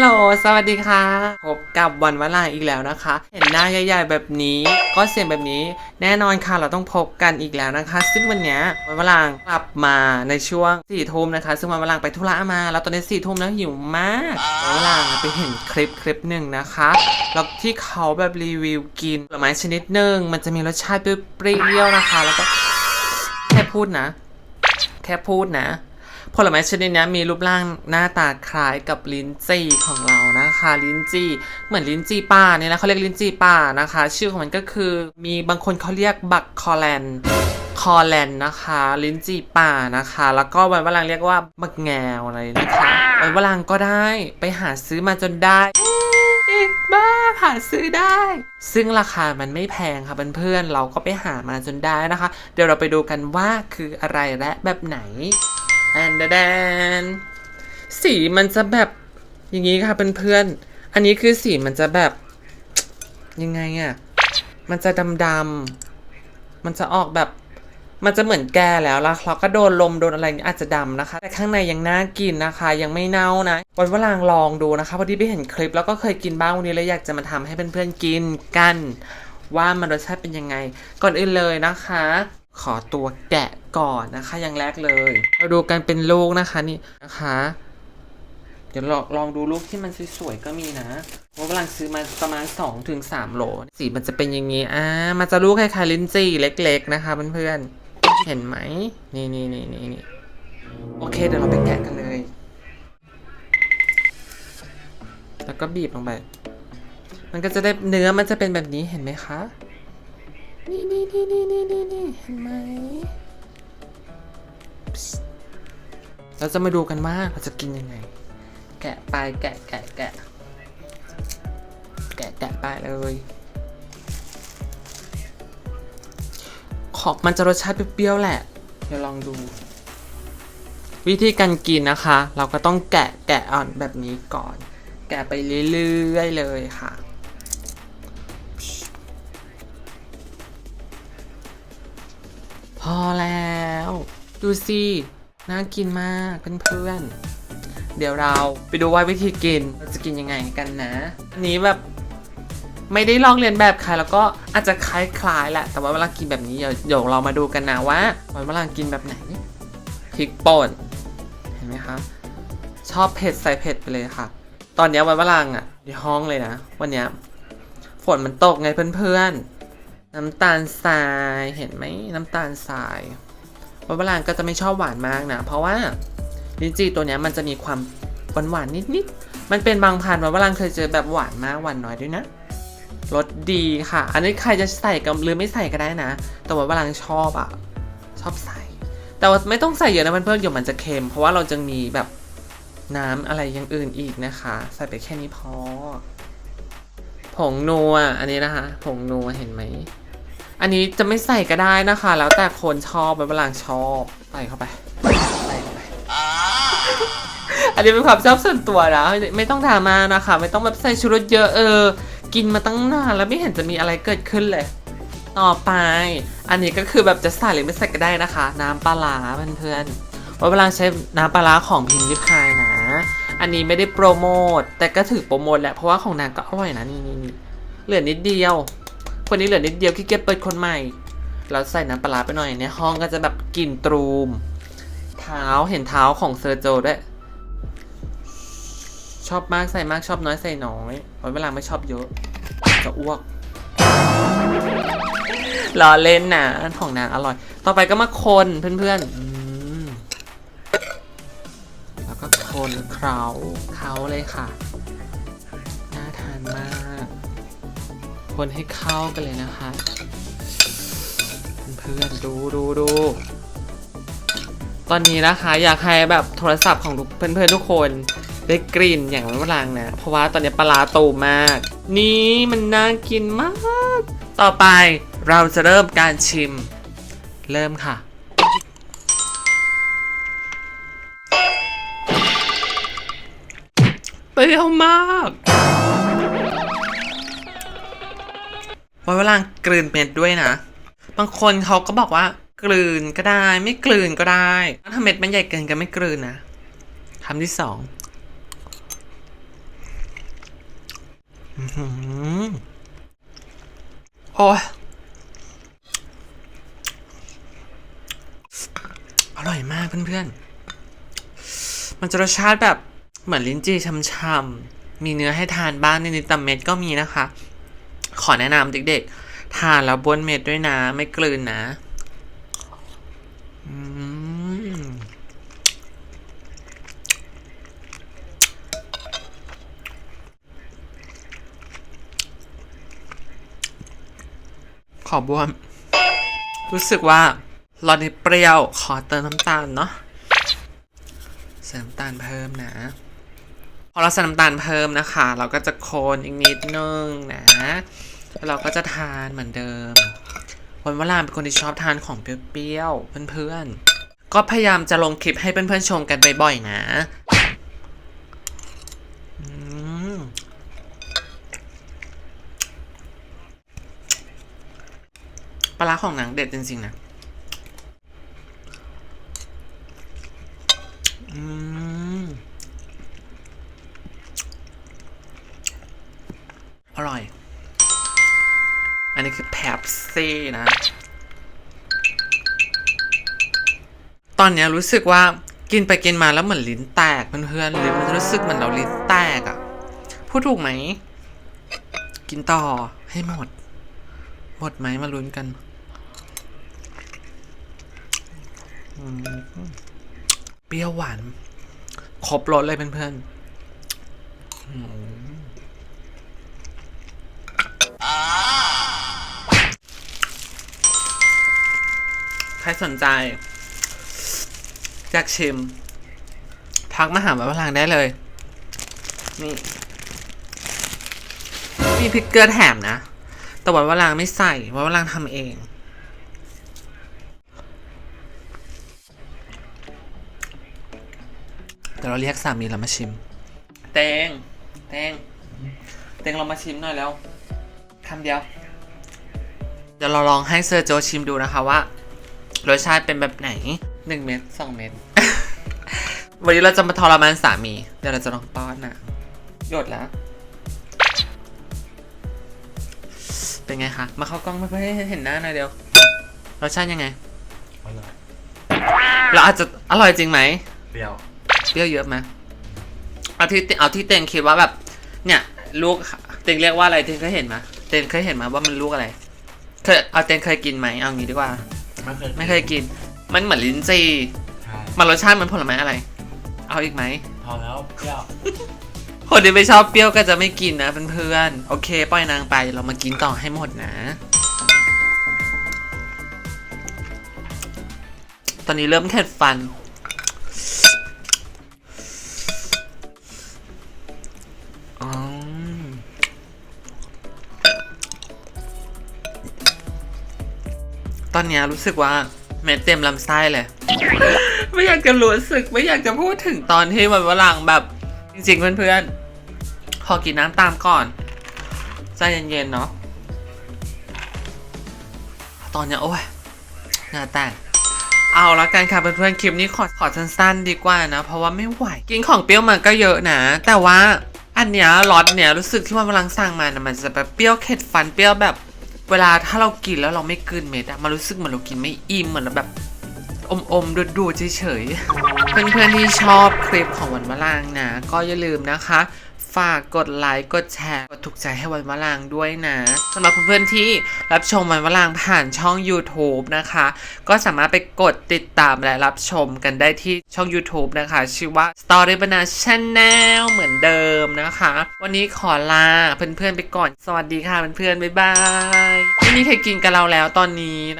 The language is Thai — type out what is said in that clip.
สวัสดีค่ะ พบกับวันวลาอีกแล้วนะคะ เห็นหน้าใหญ่ๆแบบนี้ ก็เสียงแบบนี้ แน่นอนค่ะ เราต้องพบกันอีกแล้วนะคะ ซึ่งวันเนี้ยวันวลากลับมาในช่วงสี่ทุ่มนะคะ ซึ่งวันวลาไปธุระมา แล้วตอนนี้สี่ทุ่มแล้วหิวมากวันวลาไปเห็นคลิปคลิปหนึ่งนะคะ แล้วที่เขาแบบรีวิวกินผลไม้ชนิดหนึ่ง มันจะมีรสชาติเปรี้ยวๆนะคะ แล้วก็แค่พูดนะ แค่พูดนะ ผลไม้ชนิดนี้มีรูปร่างหน้าตาคล้ายกับลิ้นจี่ของเรานะคะ ลิ้นจี่เหมือนลิ้นจี่ป่าเนี่ยนะเขาเรียกลิ้นจี่ป่านะคะ ชื่อของมันก็คือมีบางคนเขาเรียกบักคอแลนคอแลนนะคะ ลิ้นจี่ป่านะคะ แล้วก็วันวลังเรียกว่าบักแงวอะไรนะคะวันวลังก็ได้ไปหาซื้อมาจนได้อีกบ้าหาซื้อได้ ซึ่งราคามันไม่แพงค่ะเพื่อนๆเราก็ไปหามาจนได้นะคะ เดี๋ยวเราไปดูกันว่าคืออะไรและแบบไหน แอนเดแดนสีมันจะแบบอย่างนี้ค่ะเพื่อนๆ อันนี้คือสีมันจะแบบ ยังไงอะ่ะ มันจะดำๆ มันจะออกแบบ มันจะเหมือนแก่แล้วล้วเราก็โดนลมโดนอะไรอย่างเงี้ยอาจจะดำนะคะ แต่ข้างในยังน่ากินนะคะ ยังไม่เน่านะวันวลางลองดูนะคะพอดีไปเห็นคลิปแล้วก็เคยกินบ้างวันนี้เลยอยากจะมาทำให้เพื่อนๆกินกัน ว่ามันรสชาติเป็นยังไง ก่อนอื่นเลยนะคะ ขอตัวแกะก่อนนะคะอย่างแรกเลย เราดูกันเป็นลูกนะคะนี่นะคะ เดี๋ยวลองลองดูลูกที่มันสวยๆก็มีนะเพรากำลังซื้อมาประมาณ 2-3ถึง3โหล สีมันจะเป็นอย่างนี้อ่ามันจะลูกคล้ายๆลิ้นจี่เล็ก ๆ นะคะเพื่อนๆเห็นไหมนี่นี่นี่นี่นี่โอเคเดี๋ยวเราไปแกะกันเลย แล้วก็บีบลงไป มันก็จะได้เนื้อมันจะเป็นแบบนี้เห็นไหมคะ นี่นี่นี่นี่นี่นี่นี่เห็นไหมเราจะมาดูกันว่าเราจะกินยังไง แกะไปแกะแกะแกะแกะแกะไปเลย ขอบมันจะรสชาติเปรี้ยวๆแหละ เดี๋ยวลองดู วิธีการกินนะคะ เราก็ต้องแกะแกะอ่อนแบบนี้ก่อน แกะไปเรื่อยๆเลยค่ะ อแล้ว ดูสิน่ากินมากเพื่อนๆเดี๋ยวเราไปดูว่าวิธีกินเราจะกินยังไงกันนะอันนี้แบบไม่ได้ลองเรียนแบบใครแล้วก็อาจจะคล้ายๆแหละ แต่ว่าเวลากินแบบนี้เดี๋ยวเรามาดูกันนะว่าวันเวลากินแบบไหนพริกป่นเห็นไหมคะชอบเผ็ดใส่เผ็ดไปเลยค่ะ ตอนนี้วันวลังอะในห้องเลยนะ วันนี้ฝนมันตกไงเพื่อนๆ น้ำตาลทรายเห็นไหมน้ำตาลทรายวันวลังก็จะไม่ชอบหวานมากนะ เพราะว่าลิ้นจี่ตัวเนี้ยมันจะมีความหวานหวานนิดๆ มันเป็นบางพันธุ์วันวลังเคยเจอแบบหวานมากหวานน้อยด้วยนะรสดีค่ะ อันนี้ใครจะใส่กับหรือไม่ใส่ก็ได้นะ แต่ว่าวลังชอบอะชอบใส่ แต่ว่าไม่ต้องใส่เยอะนะเพื่อนๆเดี๋ยวมันจะเค็ม เพราะว่าเราจะมีแบบน้ำอะไรอย่างอื่นอีกนะคะ ใส่ไปแค่นี้พอ ผงนัวอันนี้นะคะ ผงนัวเห็นไหม อันนี้จะไม่ใส่ก็ได้นะคะ แล้วแต่คนชอบเวลาชอบใส่เข้าไปใส่เข้าไป อันนี้เป็นความชอบส่วนตัวนะไม่ต้องดราม่านะคะ ไม่ต้องแบบใส่ชูรสเยอะเออ กินมาตั้งนานแล้วไม่เห็นจะมีอะไรเกิดขึ้นเลย ต่อไป อันนี้ก็คือแบบจะใส่หรือไม่ใส่ก็ได้นะคะ น้ำปลาร้าเพื่อนๆว่าเวลาใช้น้ำปลาร้าของพิมพ์ลิพายนะ อันนี้ไม่ได้โปรโมทแต่ก็ถือโปรโมทแหละเพราะว่าของนางก็อร่อยนะนี่นี่นี่เหลือนิดเดียว คนนี้เหลือนิดเดียวขี้เกียจเปิดคนใหม่ เราใส่น้ำปลาไปหน่อยในห้องก็จะแบบกลิ่นตรูม เท้าเห็นเท้าของเซอร์โจด้วย ชอบมากใส่มากชอบน้อยใส่น้อยวันเวลาไม่ชอบเยอะ จะอ้วกรอเล่นนะของนางอร่อย ต่อไปก็มาคนเพื่อนๆอืมแล้วก็คนเคล้าเคล้าเลยค่ะ คนให้เข้ากันเลยนะคะ เพื่อนดูดูดูตอนนี้นะคะอยากให้แบบโทรศัพท์ของทุกเพื่อนๆทุกคนได้กลิ่นอย่างระลังนะ เพราะว่าตอนนี้ปลาร้าตูมมาก นี่มันน่ากินมาก ต่อไปเราจะเริ่มการชิม เริ่มค่ะ เปรี้ยวมาก ว้เวลากลืนเม็ดด้วยนะ บางคนเขาก็บอกว่ากลืนก็ได้ ไม่กลืนก็ได้ถ้าเม็ดมันใหญ่เกินก็ไม่กลืนนะคำที่สองอื้อหือโอ้ยอร่อยมากเพื่อนๆ มันจะรสชาติแบบเหมือนลิ้นจี่ช่ำๆ มีเนื้อให้ทานบ้างนิดๆแต่เม็ดก็มีนะคะ ขอแนะนำเด็กๆ ทานแล้วบ้วนเม็ดด้วยนะ ไม่กลืนนะอขอบวม รู้สึกว่าร้อนในเปรี้ยว ขอเติมน้ำตาลเนาะใส่น้ำตาลเพิ่มนะ พอเราใส่น้ำตาลเพิ่มนะคะ เราก็จะโคนอีกนิดนึงนะแล้วเราก็จะทานเหมือนเดิมวันวลาเป็นคนที่ชอบทานของเปรี้ยวๆเพื่อนๆ ก็พยายามจะลงคลิปให้เพื่อนๆชมกันบ่อยๆนะปลาร้าของหนังเด็ดจริงๆนะ อืม อร่อย อันนี้คือแพปซี่นะ ตอนเนี้ยรู้สึกว่ากินไปกินมาแล้วเหมือนลิ้นแตกเพื่อนๆลิ้นมันรู้สึกเหมือนเราลิ้นแตกอะ่ะ พูดถูกไหม กินต่อให้หมด หมดไหมมาลุ้นกันเปรี้ยวหวาน ครบรสเลยเพื่อนๆ ใครสนใจอยากชิม ทักมาหาวัดพลังได้เลย นี่ มีพริกเกลือแถมนะ แต่วัดพลังไม่ใส่วัดพลังทำเองเดี๋ยวเราเรียกสามีเรามาชิมเตงเตงเตงเรามาชิมหน่อยแล้วคำเดียว เดี๋ยวเราลองให้เซอร์โจชิมดูนะคะว่า รสชาติเป็นแบบไหนหนึ่งเม็ดสองเม็ด วันนี้เราจะมาทรมานสามี เดี๋ยวเราจะลองป้อนนะหยดแล้ว เป็นไงคะ มาเข้ากล้องเพื่อให้เห็นหน้าหน่อยเดียว รสชาติยังไง อร่อยเราอาจจะอร่อยจริงไหม เปรี้ยวเปรี้ยวเยอะไหมเอาที่เอาที่เต็งคิดว่าแบบ เนี่ยลูกเต็งเรียกว่าอะไรเต็งเคยเห็นไหมเต็งเคยเห็นไหมว่ามันลูกอะไร เคยเอาเต็งเคยกินไหมเอางี้ดีกว่า ไม่เคยไม่เคยกิน มันเหมือนลิ้นจี่ใช่มันรสชาติเหมือนผลไม้อะไร เอาอีกไหม พอแล้วเปรี้ยวคนที่ไม่ชอบเปรี้ยวก็จะไม่กินนะเพื่อนๆ โอเค ปล่อยนางไป เรามากินต่อให้หมดนะ ตอนนี้เริ่มเข็ดฟัน อนนี้รู้สึกว่าเม็ดเต็มลำไส้เลย ไม่อยากจะรู้สึกไม่อยากจะพูดถึงตอนที่มันวลังแบบ จริงๆเพื่อนๆขอกินน้ำตามก่อนใจเย็นๆเนาะตอนนี้โอ้ยหน้าแตกเอาละกันค่ะเพื่อนๆคลิปนี้ขอขอสั้นๆดีกว่านะ เพราะว่าไม่ไหวกินของเปรี้ยวมันก็เยอะนะ แต่ว่าอันเนี้ยล็อตเนี้ยรู้สึกที่มันกำลังสั่งมานะมันจะแบบเปรี้ยวเข็ดฟันเปรี้ยวแบบ เวลาถ้าเรากินแล้วเราไม่กลืนเม็ดอะมันรู้สึกเหมือนเรากินไม่อิ่มเหมือนเราแบบอมอมๆดูดๆเฉยๆเพื่อนๆที่ชอบคลิปของวันมะลางนะ ก็อย่าลืมนะคะ ฝากกดไลค์กดแชร์กดถูกใจให้วันมะลางด้วยนะสำหรับเพื่อนๆที่รับชมวันมะลางผ่านช่อง YouTube นะคะ ก็สามารถไปกดติดตามและรับชมกันได้ที่ช่อง YouTube นะคะ ชื่อว่า Story b a n a Channel เหมือนเดิมนะคะ วันนี้ขอลาเพื่อนๆไปก่อน สวัสดีค่ะเพื่อนๆบ๊ายบายไม่มีใครกินกับเราแล้วตอนนี้นะ